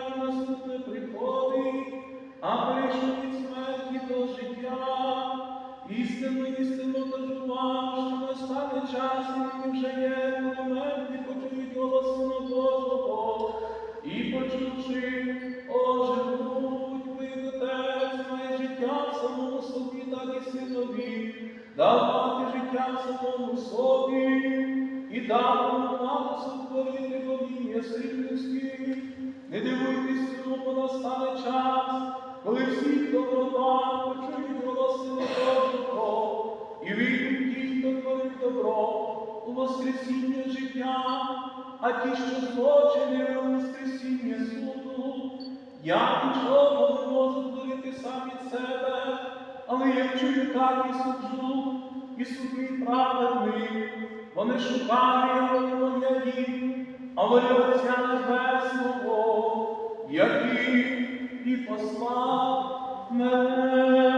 життя наступне приходить, а прийшов від смерті до життя. Істинно, істинно кажу вам, що настане час, він вже є, коли мертві почують голос Сина Божого, і почувши, оживуть, ви Отець має життя в самому собі, так і синові, дав мати життя в самому собі, і йому владу сотворити ім'я сил людських. Не дивуйтесь бо настане час, коли всі, хто врода, почують голос Сина Божого, і вийдуть ті, хто творить добро, у воскресіння життя, а ті, що злочини у воскресіння суду. Я нічого не можу творити сам від себе, але як чую, так і суджу, і суд мій праведний. Вони шукають, не моєї, а Отця Небесного, який і послав мене.